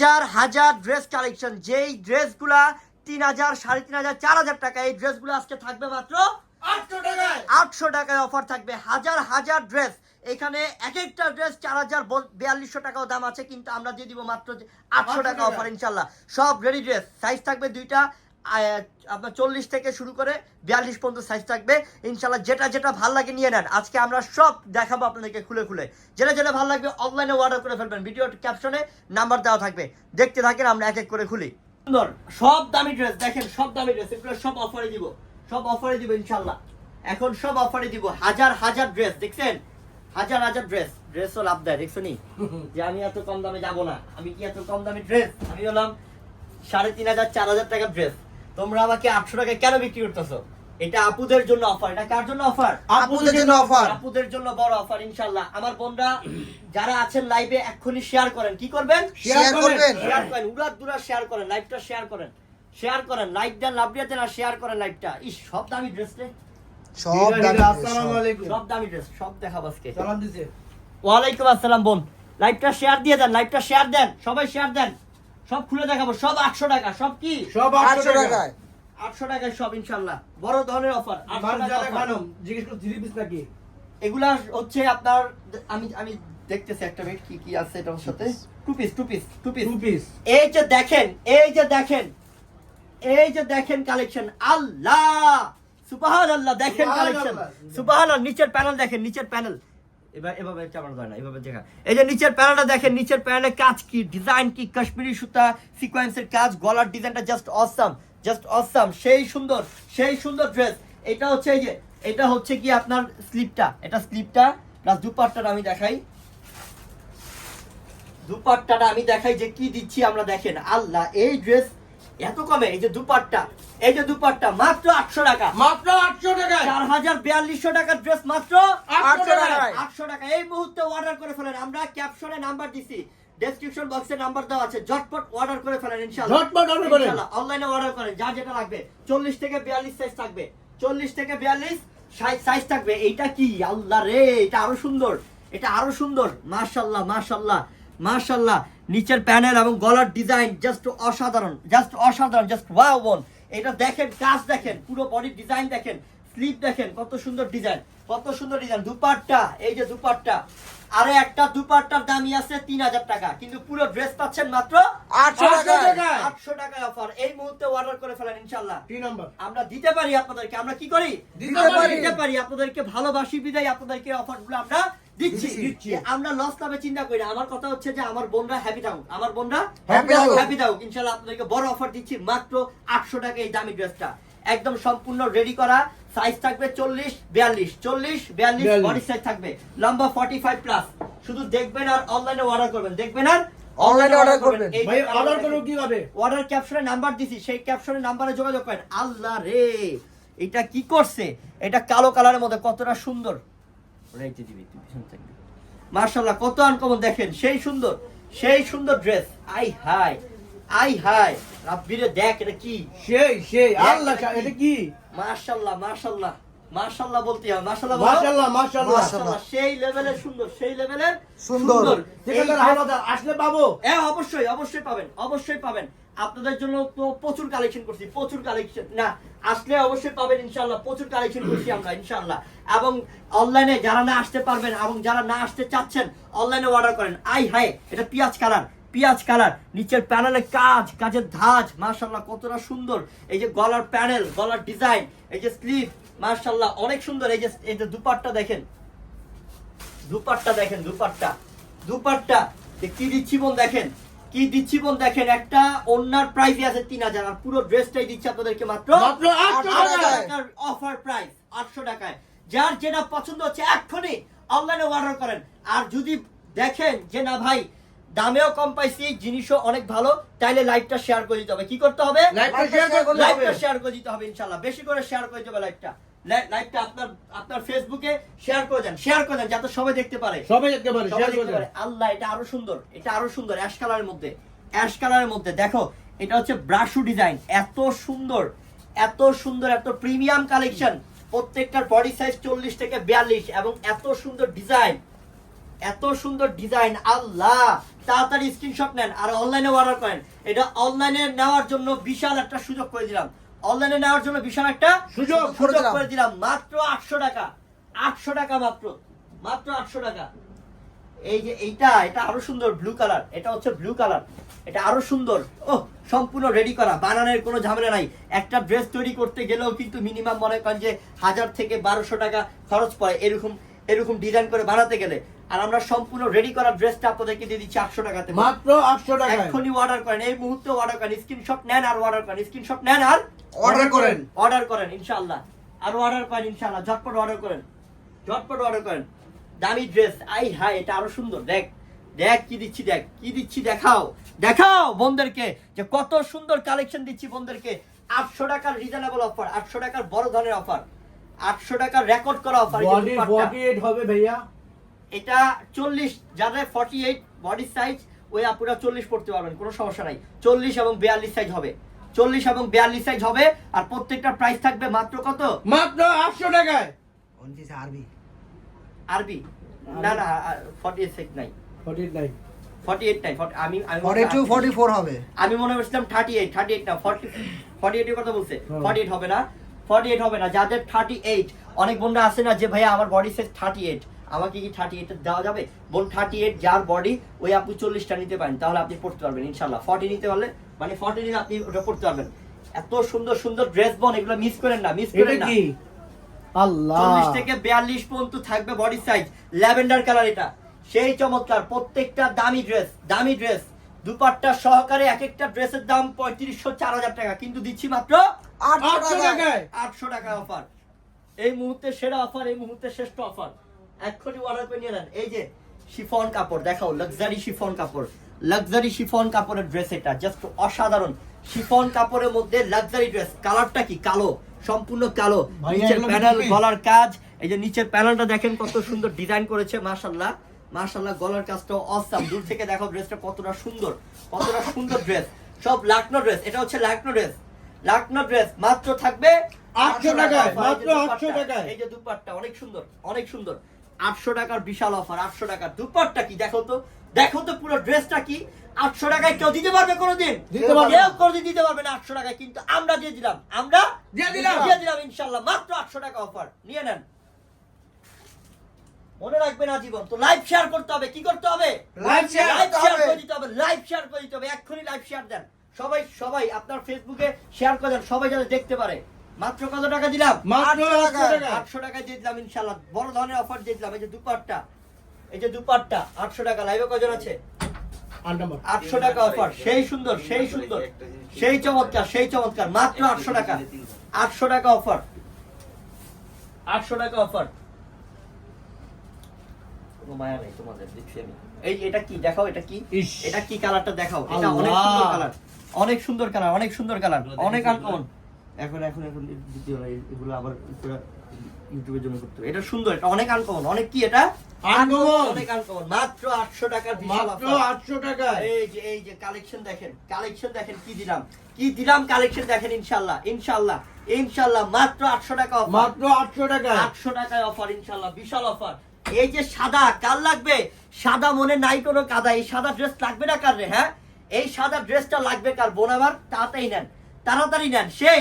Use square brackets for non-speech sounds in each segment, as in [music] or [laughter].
হাজার হাজার dress collection যেই ড্রেসগুলা তিন হাজার সাড়ে তিন হাজার চার হাজার টাকা এই ড্রেসগুলো আজকে থাকবে মাত্র আটশো টাকায়। অফার থাকবে। হাজার হাজার ড্রেস এখানে এক একটা ড্রেস চার হাজার বিয়াল্লিশশো টাকাও দাম আছে কিন্তু আমরা দিয়ে দিব মাত্র আটশো টাকা অফার ইনশাল্লাহ। সব রেডি ড্রেস সাইজ থাকবে দুইটা। আপনার চল্লিশ থেকে শুরু করে বিয়াল্লিশ পর্যন্ত সাইজ থাকবে। ইনশাল্লাহ যেটা যেটা ভালো লাগে নিয়ে নেন। আজকে আমরা সব দেখাবো আপনাদেরকে খুলে খুলে। যেটা যেটা ভালো লাগবে অনলাইনে অর্ডার করে ফেলবেন। ভিডিও ক্যাপশনে নাম্বার দেওয়া থাকবে। দেখতে থাকেন আমরা এক এক করে খুলি। সুন্দর। সব দামি ড্রেস দেখেন সব দামি ড্রেস এগুলো সব অফারে দিব। সব অফারে দিব ইনশাল্লাহ এখন সব অফারে দিব। হাজার হাজার ড্রেস দেখছেন? হাজার হাজার ড্রেস ড্রেসও লাভ দেয় দেখছ নি? [laughs] যে আমি এত কম দামে যাব না। আমি কি এত কম দামি ড্রেস আমি হলাম সাড়ে তিন হাজার চার হাজার টাকার ড্রেস তোমরা আমাকে আটশো টাকায় কেন বিক্রি করতেছো? এটা আপুদের জন্য অফার এটা কার জন্য অফার আপুদের জন্য অফার আপুদের জন্য বড় অফার ইনশাল্লাহ আমার বোনরা যারা আছেন লাইভে এক্ষুনি শেয়ার করেন। কি করবেন? শেয়ার করবেন। শেয়ার করেন উড়াত দুরা শেয়ার করেন লাইভটা শেয়ার করেন। শেয়ার করেন লাইক দেন লাভ দিয়ে দেন আর শেয়ার করেন লাইভটা ইস সব দামি ড্রেস রে। সব দামি আসসালামু আলাইকুম। সব দামি ড্রেস সব দেখাবো আজকে। সালাম দিছে। ওয়ালাইকুম আসসালাম বোন। লাইভটা শেয়ার দিয়ে দেন লাইভটা শেয়ার দেন সবাই শেয়ার দেন। সব খুলে দেখাবো। সব আটশো টাকা। সব কি? সব আটশো টাকায়। আটশো টাকায় সব ইনশাল্লাহ। বড় ধরনের অফার। জিজ্ঞেস করো থ্রি পিস নাকি? এগুলা হচ্ছে আপনার আমি আমি দেখতেছি একটা মিনিট কি কি আছে এটার সাথে। Two piece two piece two piece two piece এই যে দেখেন এই যে দেখেন এই যে দেখেন কালেকশন আল্লাহ! সুবাহান আল্লাহ দেখেন কালেকশন সুবহানাল্লাহ। সুবাহান নিচের প্যানেল দেখেন নিচের প্যানেল এবার এভাবে চাপানো যায় না, এভাবে দেখা। এই যে নিচের প্যানেলটা দেখেন, নিচের প্যানেলে কাজ কি? ডিজাইন কি? কাশ্মীরি সুতা সিকোয়েন্সের কাজ, গলার ডিজাইনটা জাস্ট অসাম জাস্ট অসাম সেই সুন্দর সেই সুন্দর ড্রেস এটা হচ্ছে এই যে, এটা হচ্ছে কি আপনার স্লিপটা এটা স্লিপটা প্লাস দুপাট্টাটা আমি দেখাই। দুপাট্টাটা আমি দেখাই যে কি দিচ্ছি আমরা দেখেন। আল্লাহ, এই ড্রেস এত কমে? এই যে দুপাট্টা। এই যে দুপাট্টা মাত্র আটশো টাকা। মাত্র আটশো টাকায়? চার হাজার বিয়াল্লিশশো টাকার ড্রেস মাত্র আটশো টাকায়। আটশো টাকা এই মুহূর্তে অর্ডার করে ফেলেন। আমরা ক্যাপশনে নাম্বার দিছি। ডেসক্রিপশন বক্সে নাম্বার দেওয়া আছে। ঝটপট অর্ডার করে ফেলেন ইনশাআল্লাহ। ঝটপট order করেন। অনলাইনে অর্ডার করেন। যা যেটা লাগবে। চল্লিশ থেকে বিয়াল্লিশ সাইজ থাকবে। চল্লিশ থেকে বিয়াল্লিশ সাইজ থাকবে। এইটা কি? আল্লাহ রে এটা আরও সুন্দর। এটা আরও সুন্দর। মাশাল্লাহ মাশাল্লাহ মাশাল্লাহ নিচের প্যানেল এবং গলার ডিজাইন জাস্ট অসাধারণ জাস্ট অসাধারণ জাস্ট ওয়াও বোন। এটা দেখেন কাজ দেখেন পুরো বডির ডিজাইন দেখেন স্লিপ দেখেন কত সুন্দর ডিজাইন কত সুন্দর ডিজাইন দুপাট্টা এই যে দুপাট্টা আরে একটা দুপাট্টার দামই আছে তিন হাজার টাকা কিন্তু পুরো ড্রেস পাচ্ছেন মাত্র আটশো টাকায়। অফার এই মুহূর্তে অর্ডার করে ফেলেন ইনশাল্লাহ তিন নাম্বার আমরা দিতে পারি আপনাদেরকে আমরা কি করি? দিতে পারি। দিতে পারি আপনাদেরকে ভালোবাসি বিদায় আপনাদেরকে অফারগুলো আমরা দিচ্ছি। দিচ্ছি। আমরা লস লাভে চিন্তা করি না। আমার কথা হচ্ছে যে আমার বোনরা হ্যাপি থাকুক। আমার বোনরা হ্যাপি থাকুক। ইনশাল্লাহ আপনাদেরকে বড় অফার দিচ্ছি। মাত্র আটশো টাকা এই দামি ড্রেসটা একদম সম্পূর্ণ রেডি করা। সাইজ থাকবে চল্লিশ বিয়াল্লিশ। চল্লিশ বিয়াল্লিশ 42 বডি সাইজ থাকবে। লম্বা ফর্টি ফাইভ প্লাস শুধু দেখবেন আর অনলাইনে অর্ডার করবেন। দেখবেন আর এ order করবেন। ভাই অর্ডার আমাদের- করো কীভাবে? অর্ডার ক্যাপশনে নাম্বার দিছি। সেই ক্যাপশনে নাম্বারে যোগাযোগ করেন। আল্লাহ রে! এটা কি করছে? এটা কালো কালারের মধ্যে কতটা সুন্দর। রেখে দিবি তুই পিছন থেকে মার্শাল্লাহ কত আনকমন দেখেন সেই সুন্দর সেই সুন্দর ড্রেস আই হাই আই হাই রাব্বিরে দেখ এটা কি? সেই সেই আল্লাহ এটা কি? মার্শাল্লাহ মার্শাল্লাহ মার্শাল্লাহ বলতে বলো। মাশাআল্লাহ মাশাআল্লাহ। মাশাআল্লাহ সেই লেভেলের সুন্দর সেই লেভেলের সুন্দর। ঠিকাদার আসলে পাবো? হ্যাঁ অবশ্যই অবশ্যই পাবেন অবশ্যই পাবেন। আপনাদের জন্য তো প্রচুর কালেকশন করছি, প্রচুর কালেকশন না, আসলে অবশ্যই পাবেন ইনশাআল্লাহ, প্রচুর কালেকশন করছি আমরা ইনশাল্লাহ এবং অনলাইনে যারা না আসতে পারবেন এবং যারা না আসতে চাচ্ছেন অনলাইনে অর্ডার করেন। আই হাই এটা পিয়াজ কালার পিয়াজ কালার। নিচের প্যানেলে কাজ, কাজের ধাজ মাশাল্লাহ কতটা সুন্দর। এই যে গলার প্যানেল গলার ডিজাইন এই যে স্লিভ মার্শাল্লাহ অনেক সুন্দর। এই যে এই যে দুপাট্টা দেখেন। দুপাট্টা দেখেন, দুপাট্টা। যে কি দিচ্ছি বোন দেখেন। কি দিচ্ছি বোন দেখেন একটা ওনার প্রাইস আছে তিন হাজার আর পুরো ড্রেসটাই দিচ্ছি আপনাদেরকে মাত্র মাত্র 800 টাকায়। টাকায়। অফার প্রাইস আটশো টাকায়। যার যেটা পছন্দ হচ্ছে এক্ষুনি অনলাইনে অর্ডার করেন। আর যদি দেখেন যে না ভাই দামেও কম পাইছি জিনিসও অনেক ভালো তাইলে লাইভটা শেয়ার করে দিতে হবে। কি করতে হবে? লাইভটা শেয়ার হবে। করে দিতে হবে ইনশাল্লাহ। বেশি করে শেয়ার করে দিতে দেবে লাইভটা লাইভটা আপনার আপনার ফেসবুকে শেয়ার করে দেন শেয়ার করে দেন যাতে সবাই দেখতে পারে। সবাই দেখতে পারে শেয়ার করে। আল্লাহ এটা আরও সুন্দর এটা আরও সুন্দর অ্যাশ কালারের মধ্যে অ্যাশ কালারের মধ্যে। দেখো এটা হচ্ছে ব্রাশু ডিজাইন এত সুন্দর এত সুন্দর এত প্রিমিয়াম কালেকশন প্রত্যেকটার বডি সাইজ চল্লিশ থেকে বিয়াল্লিশ এবং এত সুন্দর ডিজাইন এত সুন্দর ডিজাইন আল্লাহ তাড়াতাড়ি স্ক্রিনশট নেন আর অনলাইনে অর্ডার করেন। এটা অনলাইনে নেওয়ার জন্য বিশাল একটা সুযোগ করে দিলাম। অনলাইনে নেওয়ার জন্য বিশাল একটা সুযোগ সুযোগ করে দিলাম। মাত্র আটশো টাকা। আটশো টাকা মাত্র। মাত্র আটশো টাকা। এই যে এইটা এটা আরও সুন্দর ব্লু কালার এটা হচ্ছে ব্লু কালার এটা আরও সুন্দর। ও সম্পূর্ণ রেডি করা। বানানোর কোনো ঝামেলা নাই। একটা ড্রেস তৈরি করতে গেলেও কিন্তু মিনিমাম মনে করেন যে হাজার থেকে বারোশো টাকা খরচ পড়ে। এরকম এরকম ডিজাইন করে বানাতে গেলে আর আমরা সম্পূর্ণ রেডি করা ড্রেসটা আপনাদেরকে দিয়ে দিচ্ছি আটশো টাকাতে। মাত্র আটশো টাকায়। এক্ষুনি অর্ডার করেন এই মুহূর্তে অর্ডার করেন স্ক্রিনশট নেন আর অর্ডার করেন স্ক্রিনশট নেন আর অর্ডার করেন। অর্ডার করেন ইনশাআল্লাহ। আর অর্ডার করেন ইনশাআল্লাহ। ঝটপট অর্ডার করেন ঝটপট অর্ডার করেন। দামি ড্রেস আই হাই এটা আরও সুন্দর দেখ দেখ কি দিচ্ছি দেখ কি দিচ্ছি দেখাও দেখাও বোনদেরকে যে কত সুন্দর কালেকশন দিচ্ছি বোনদেরকে আটশো টাকার রিজনেবল অফার আটশো টাকার বড় ধরনের অফার আটশো টাকার রেকর্ড করা অফার হবে ভাইয়া। এটা চল্লিশ যাদের ফর্টি এইট বডি সাইজ ওই আপুরা চল্লিশ পড়তে পারবেন কোনো সমস্যা নাই। চল্লিশ এবং বিয়াল্লিশ সাইজ হবে। চল্লিশ এবং বিয়াল্লিশ সাইজ হবে আর প্রত্যেকটা প্রাইস থাকবে মাত্র কত? মাত্র আটশো টাকায়। আরবি। আরবি? না না ফর্টি এইট সাইজ নাই। ফর্টি এইট নাই। ফর্টি এইট নাই 40 আমি আমি টু ফর্টি ফোর হবে। আমি মনে করছিলাম থার্টি এইট থার্টি এইট না ফর্টি ফর্টি এইটের কথা বলছে। ফর্টি এইট হবে না। ফর্টি এইট হবে না যাদের থার্টি এইট অনেক আছে না যে ভাইয়া আমার বডি সাইজ থার্টি এইট আমাকে কি থার্টি এইট দেওয়া যাবে? বোন থার্টি এইট যার বডি ওই আপনি চল্লিশটা নিতে পারেন তাহলে আপনি পড়তে পারবেন ইনশাল্লাহ ফর্টি নিতে পারলে মানে ফর্টি নিলে আপনি ওটা পড়তে পারবেন। এত সুন্দর সুন্দর ড্রেস বোন এগুলো মিস করেন না মিস করেন না। কি? আল্লাহ। চল্লিশ থেকে বিয়াল্লিশ পর্যন্ত থাকবে বডি সাইজ ল্যাভেন্ডার কালার এটা। সেই চমৎকার প্রত্যেকটা দামি ড্রেস দামি ড্রেস দুপাট্টা সহকারে এক একটা ড্রেসের দাম পঁয়ত্রিশশো চার হাজার টাকা। কিন্তু দিচ্ছি মাত্র আটশো টাকায়। আটশো টাকা অফার। এই মুহূর্তে সেরা অফার এই মুহূর্তে শ্রেষ্ঠ অফার। এক্ষুনি অর্ডার করে নিয়ে নেন। এই যে শিফন কাপড় দেখাও লাক্সারি শিফন কাপড়। লাক্সারি শিফন কাপড়ের ড্রেস এটা জাস্ট অসাধারণ। শিফন কাপড়ের মধ্যে লাক্সারি ড্রেস কালারটা কি? কালো সম্পূর্ণ কালো। নিচের প্যানেল গলার কাজ। এই যে নিচের প্যানেলটা দেখেন কত সুন্দর ডিজাইন করেছে মাশাল্লাহ মাশাল্লাহ গলার কাজটা অসাম দূর থেকে দেখো ড্রেসটা কতটা সুন্দর কতটা সুন্দর ড্রেস সব লাকনো ড্রেস এটা হচ্ছে লাকনো ড্রেস লাকনো ড্রেস মাত্র থাকবে 800 টাকায়, মাত্র 800 দুপাট্টা, টাকায়। এই যে দুপাট্টা অনেক সুন্দর অনেক সুন্দর। আটশো টাকার বিশাল অফার আটশো টাকার। দুপাট্টা কি? দেখো তো দেখো তো পুরো ড্রেসটা কি? আটশো টাকায় কেউ দিতে পারবে কোনোদিন? দিতে পারবে কেউ না। কোনোদিন দিতে পারবে না আটশো টাকায় কিন্তু আমরা দিয়ে দিলাম। আমরা দিয়ে দিলাম। দিয়ে দিলাম ইনশাল্লাহ মাত্র আটশো টাকা অফার নিয়ে নেন। মনে রাখবেন আজীবন তো লাইভ শেয়ার করতে হবে কি করতে হবে? লাইভ শেয়ার লাইভ শেয়ার করে দিতে হবে লাইভ শেয়ার করে দিতে হবে এক্ষুনি লাইভ শেয়ার দেন। সবাই সবাই আপনার ফেসবুকে শেয়ার করে দেন সবাই যাতে দেখতে পারে। মাত্র কত টাকা দিলাম? মাত্র 800 আটশো টাকায়। টাকা। দিয়ে দিলাম ইনশাল্লাহ বড় ধরনের অফার দিয়ে দিলাম। এই যে দুপাট্টা এই যে দুপাট্টা আটশো টাকা। লাইভে কজন আছে? আটশো টাকা অফার সেই সুন্দর সেই সুন্দর। সেই চমৎকার সেই চমৎকার। মাত্র আটশো টাকা। আটশো টাকা অফার আটশো টাকা অফার কোনো মায়া নেই তোমাদের দেখছি আমি। এই এটা কি? দেখাও এটা কি? এটা কি কালারটা দেখাও? এটা অনেক সুন্দর কালার অনেক সুন্দর কালার অনেক সুন্দর কালার অনেক আনকমন এখন এখন এখন দ্বিতীয় এগুলো আবার ইউটিউবের জন্য করতে এটা সুন্দর এটা অনেক আনকমন অনেক কি এটা? Uncommon। অনেক আনকমন মাত্র আটশো টাকার মাত্র offer। আটশো এই যে এই যে কালেকশন দেখেন। কালেকশন দেখেন কি দিলাম। কি দিলাম কালেকশন দেখেন ইনশাল্লাহ ইনশাল্লাহ ইনশাল্লাহ মাত্র আটশো টাকা মাত্র আটশো টাকায়। আটশো টাকায় অফার ইনশাল্লাহ বিশাল অফার এই যে সাদা কার লাগবে? সাদা মনে নাই কোনো কাদা। এই সাদা ড্রেস লাগবে না কার রে হ্যাঁ? এই সাদা ড্রেসটা লাগবে কার? বোন আমার তাড়াতাড়ি নেন তাড়াতাড়ি নেন। সেই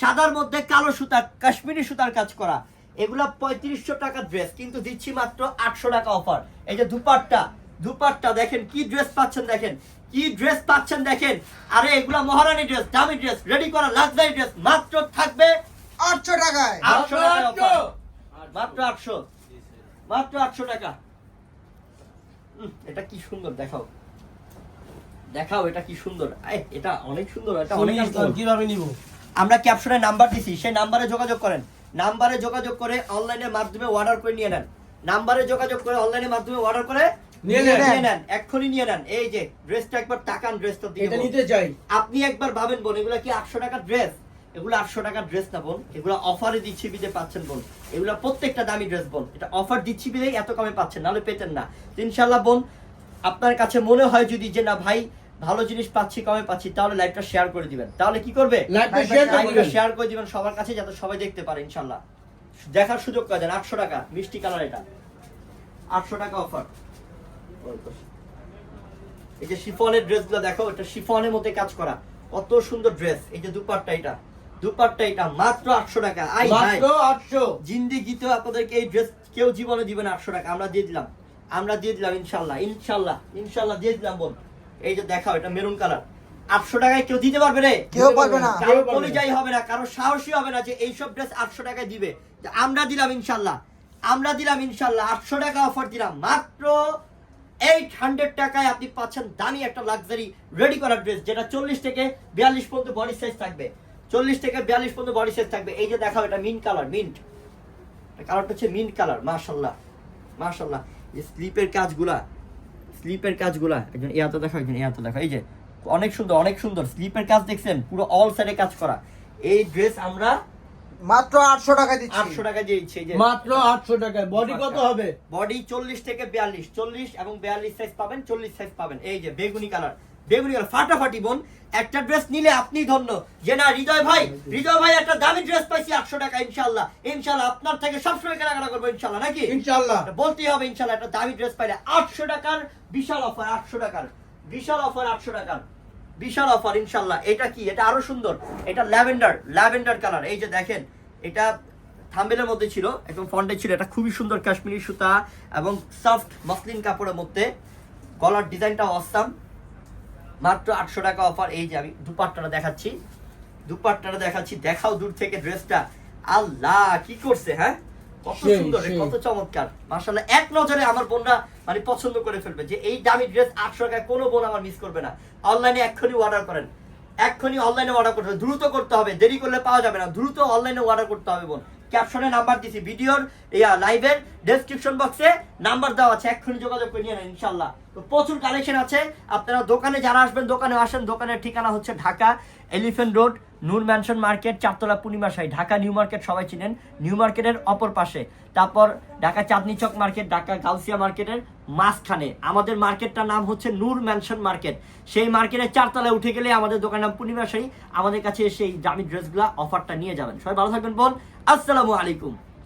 সাদার মধ্যে কালো সুতা কাশ্মীরি সুতার কাজ করা। এগুলা পঁয়ত্রিশশো টাকার ড্রেস কিন্তু দিচ্ছি মাত্র আটশো টাকা অফার এই যে দুপাট্টা দুপাট্টা দেখেন কি ড্রেস পাচ্ছেন দেখেন কি ড্রেস পাচ্ছেন দেখেন। আরে এগুলা মহারানী ড্রেস দামি ড্রেস রেডি করা লাক্সারি ড্রেস মাত্র থাকবে আটশো টাকায়। আটশো? মাত্র আটশো। মাত্র আটশো টাকা। এটা কি সুন্দর দেখাও। দেখাও এটা কি সুন্দর। এটা অনেক সুন্দর এটা অনেক কীভাবে নিব? আমরা ক্যাপশনে নাম্বার দিছি সেই নাম্বারে যোগাযোগ করেন। নাম্বারে যোগাযোগ করে অনলাইনের মাধ্যমে অর্ডার করে নিয়ে নেন। নাম্বারে যোগাযোগ করে অনলাইনের মাধ্যমে অর্ডার করে নিয়ে নেন। এক্ষুনি নিয়ে নেন। এই যে ড্রেসটা একবার তাকান ড্রেসটা দিয়ে নিতে চাই। আপনি একবার ভাবেন বোন এগুলো কি আটশো টাকার ড্রেস এগুলো আটশো টাকার ড্রেস না বোন এগুলো অফারে দিচ্ছি বিদে পাচ্ছেন বোন। এগুলো প্রত্যেকটা দামি ড্রেস বোন। এটা অফার দিচ্ছি বিদেই এত কমে পাচ্ছেন নাহলে পেতেন না। ইনশাল্লাহ বোন আপনার কাছে মনে হয় যদি যে না ভাই ভালো জিনিস পাচ্ছি কমে পাচ্ছি তাহলে লাইভটা শেয়ার করে দিবেন। তাহলে কি করবে? লাইভটা লাইভটা শেয়ার করে দিবেন। শেয়ার করে দিবেন সবার কাছে যাতে সবাই দেখতে পারে ইনশাল্লাহ দেখার সুযোগ করে দেন আটশো টাকা মিষ্টি কালার এটা। আটশো টাকা অফার এই যে শিফনের ড্রেসগুলো দেখো এটা শিফনের মধ্যে কাজ করা। কত সুন্দর ড্রেস এই যে দুপাট্টা এটা। দুপাট্টা এটা মাত্র আটশো টাকা। আই মাত্র আটশো। আপনাদেরকে এই ড্রেস কেউ জীবনে দিবে না আটশো টাকা। আমরা দিয়ে দিলাম। আমরা দিয়ে দিলাম ইনশাল্লাহ ইনশাল্লাহ ইনশাল্লাহ দিয়ে দিলাম বোন। এই যে দেখাও এটা মেরুন কালার আটশো টাকায় কেউ দিতে পারবে রে? কেউ পারবে না। কারও পরিচয় হবে না কারও সাহসী হবে না যে এইসব ড্রেস আটশো টাকায় দিবে। আমরা দিলাম ইনশাল্লাহ। আমরা দিলাম ইনশাল্লাহ আটশো টাকা অফার দিলাম। মাত্র এইট হান্ড্রেড টাকায় আপনি পাচ্ছেন দামি একটা লাক্সারি রেডি করা ড্রেস যেটা চল্লিশ থেকে বিয়াল্লিশ পর্যন্ত বডি সাইজ থাকবে। চল্লিশ থেকে বিয়াল্লিশ পর্যন্ত বডি সাইজ থাকবে। এই যে দেখাও এটা মিন্ট কালার মিন্ট কালারটা হচ্ছে মিন্ট কালার মাশাল্লাহ এই স্লিপের কাজগুলা স্লিপের কাজগুলা একজন ইয়াতে দেখো একজন ইয়াতে দেখো এই যে অনেক সুন্দর অনেক সুন্দর। স্লিপের কাজ দেখছেন পুরো অল সাইডে কাজ করা। এই ড্রেস আমরা মাত্র আটশো টাকা দিচ্ছি। আটশো টাকা দিয়ে দিচ্ছি এই যে মাত্র আটশো টাকায়। বডি কত হবে? বডি চল্লিশ থেকে বিয়াল্লিশ চল্লিশ এবং বিয়াল্লিশ সাইজ পাবেন চল্লিশ সাইজ পাবেন। এই যে বেগুনি কালার বেগুনি কালার ফাটাফাটি বোন একটা ড্রেস নিলে আপনি ধন্য। যে না হৃদয় ভাই হৃদয় ভাই একটা দামি ড্রেস পাইছি আটশো টাকা ইনশাল্লাহ ইনশাল্লাহ আপনার থেকে সবসময় কেনাকাটা করব ইনশাল্লাহ নাকি? ইনশাল্লাহ বলতেই হবে ইনশাল্লাহ একটা দামি ড্রেস পাইলে আটশো টাকার বিশাল অফার আটশো টাকার। বিশাল অফার আটশো টাকার। বিশাল অফার ইনশাল্লাহ এটা কি? এটা আরও সুন্দর। এটা ল্যাভেন্ডার ল্যাভেন্ডার কালার। এই যে দেখেন এটা থাম্বেলের মধ্যে ছিল একদম ফন্টে ছিল। এটা খুবই সুন্দর কাশ্মীরি সুতা এবং সফট মসলিন কাপড়ের মধ্যে। গলার ডিজাইনটা অসাম মাত্র আটশো টাকা অফার এই যে আমি দুপাট্টাটা দেখাচ্ছি। দুপাট্টাটা দেখাচ্ছি। দেখাও দূর থেকে ড্রেসটা আল্লাহ কি করছে হ্যাঁ? কত সুন্দর কত চমৎকার। মার্শাল্লাহ এক নজরে আমার বোনরা মানে পছন্দ করে ফেলবে যে এই দামি ড্রেস আটশো টাকায় কোনো বোন আমার মিস করবে না। অনলাইনে এক্ষুনি অর্ডার করেন। এক্ষুনি অনলাইনে অর্ডার করতে হবে। দ্রুত করতে হবে। দেরি করলে পাওয়া যাবে না। দ্রুত অনলাইনে অর্ডার করতে হবে বোন। ক্যাপশনে নাম্বার দিছি, ভিডিওর, ইয়া, লাইভের ডেসক্রিপশন বক্সে নাম্বার দেওয়া আছে, এক্ষুনি যোগাযোগ করে নিয়ে নেন ইনশাল্লাহ তো প্রচুর কালেকশন আছে, আপনারা দোকানে যারা আসবেন, দোকানে আসেন, দোকানের ঠিকানা হচ্ছে Dhaka elephant road Noor mansion market চারতলা পূর্ণিমা সাই, ঢাকা নিউ মার্কেট, সবাই চিনেন, নিউ মার্কেটের অপর পাশে। তারপর ঢাকা চাঁদনি চক মার্কেট, ঢাকা গাউসিয়া মার্কেটের মাঝখানে। আমাদের মার্কেটটার নাম হচ্ছে নূর ম্যানশন মার্কেট। সেই মার্কেটের চারতলায় উঠে গেলে আমাদের দোকানের নাম পূর্ণিমা সাই আমাদের কাছে এসে এই দামি ড্রেসগুলো অফারটা নিয়ে যাবেন। সবাই ভালো থাকবেন বল আসসালামু আলাইকুম।